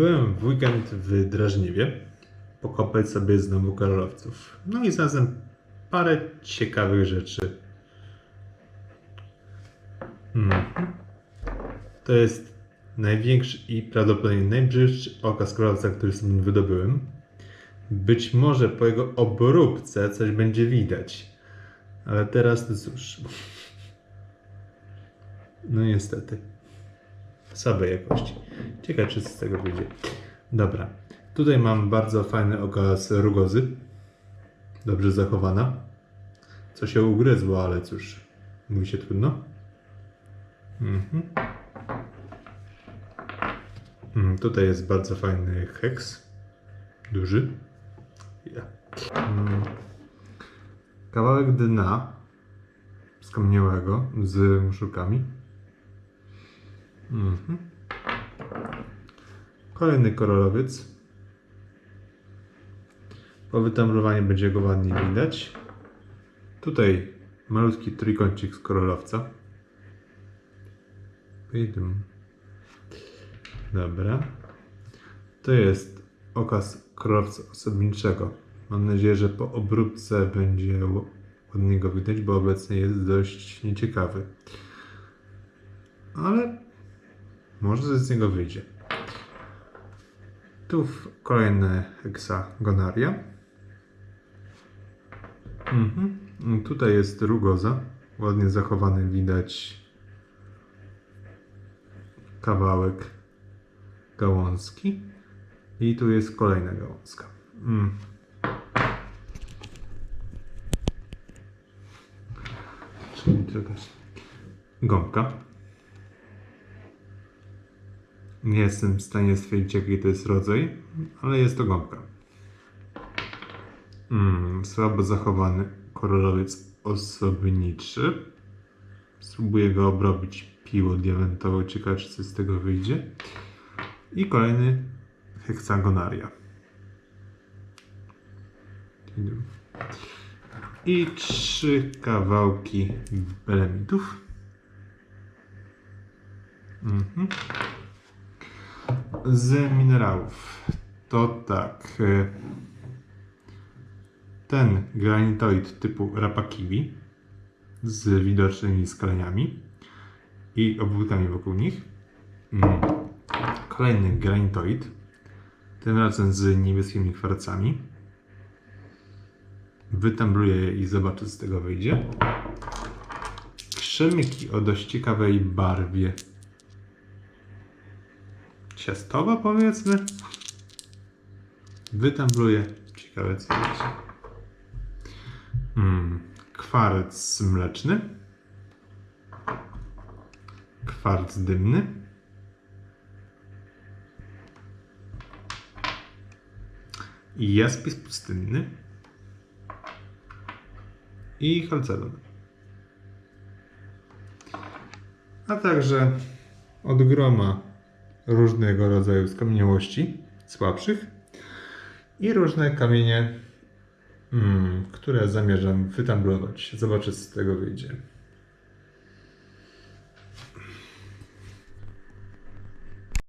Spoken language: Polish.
Byłem w weekend w Drażniwie pokopać sobie znowu koralowców. No i znalazłem parę ciekawych rzeczy. Mhm. To jest największy i prawdopodobnie najbrzydszy okaz koralowca, który sobie wydobyłem. Być może po jego obróbce coś będzie widać. Ale teraz to cóż. No niestety. Słabej jakości. Ciekawe, czy z tego wyjdzie. Dobra. Tutaj mam bardzo fajny okaz rugozy. Dobrze zachowana. Co się ugryzło, ale cóż. Mówi się trudno. Mhm. Mm, Tutaj jest bardzo fajny heks. Duży. Ja. Mm. Kawałek dna skamieniałego z muszulkami. Mhm. Kolejny koralowiec. Po wytamrowaniu będzie go ładnie widać. Tutaj malutki trójkącik z koralowca. Wyjdę. Dobra. To jest okaz królowca osobniczego. Mam nadzieję, że po obróbce będzie ładnie go widać, bo obecnie jest dość nieciekawy. Ale może z niego wyjdzie. Tu kolejne heksagonaria. Mhm. Tutaj jest rugoza. Ładnie zachowany widać kawałek gałązki. I tu jest kolejna gałązka. Mm. Czyli gąbka. Nie jestem w stanie stwierdzić, jaki to jest rodzaj, ale jest to gąbka. Mm, słabo zachowany koralowiec osobniczy. Spróbuję go obrobić piło diamentową. Ciekawe, czy z tego wyjdzie. I kolejny heksagonaria. I trzy kawałki belemitów. Mhm. Z minerałów to tak. e, Ten granitoid typu rapakiwi z widocznymi skaleniami i obwódkami wokół nich. Mm. Kolejny granitoid, tym razem z niebieskimi kwarcami. Wytembluję je i zobaczę, co z tego wyjdzie. Krzemyki o dość ciekawej barwie. Ciastowa powiedzmy. Wytembluję. Ciekawe co wyjdzie. Mm. Kwarc mleczny. Kwarc dymny. Jaspis pustynny i halcedon. A także od groma różnego rodzaju skamieniałości słabszych i różne kamienie, mm, które zamierzam wytamblować. Zobaczę, co z tego wyjdzie.